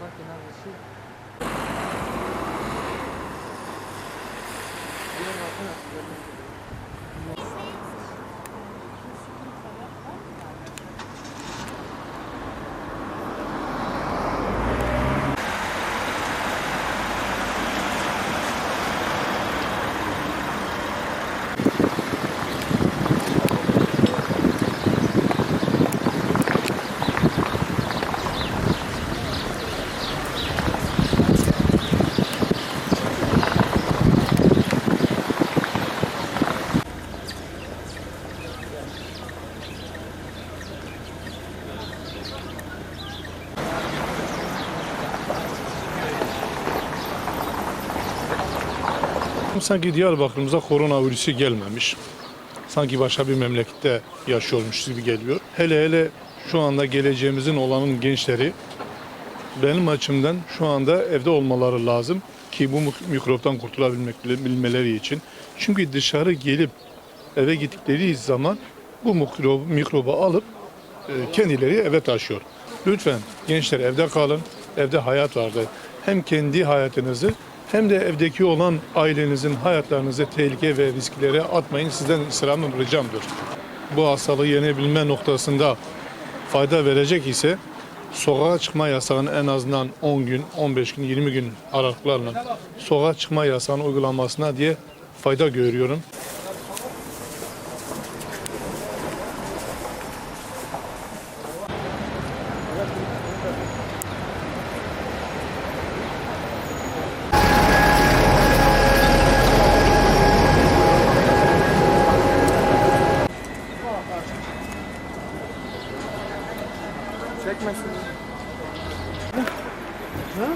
bak genel dışı. Diğer bakın, görmüyoruz. Sanki Diyarbakır'ımıza koronavirüsü gelmemiş. Sanki başka bir memlekette yaşıyormuş gibi geliyor. Hele hele şu anda geleceğimizin olanın gençleri benim açımdan şu anda evde olmaları lazım ki bu mik- mikroptan kurtulabilmek bilmeleri için. Çünkü dışarı gelip eve gittikleri zaman bu mikrobu, mikrobu alıp e, kendileri eve taşıyor. Lütfen gençler evde kalın. Evde hayat vardır. Hem kendi hayatınızı hem de evdeki olan ailenizin hayatlarınızı tehlike ve risklere atmayın. Sizden istirhamım ricamdır. Bu hastalığı yenebilme noktasında fayda verecek ise sokağa çıkma yasağının en azından 10 gün, 15 gün, 20 gün aralıklarla sokağa çıkma yasağının uygulanmasına diye fayda görüyorum. Çekmesin. Ha?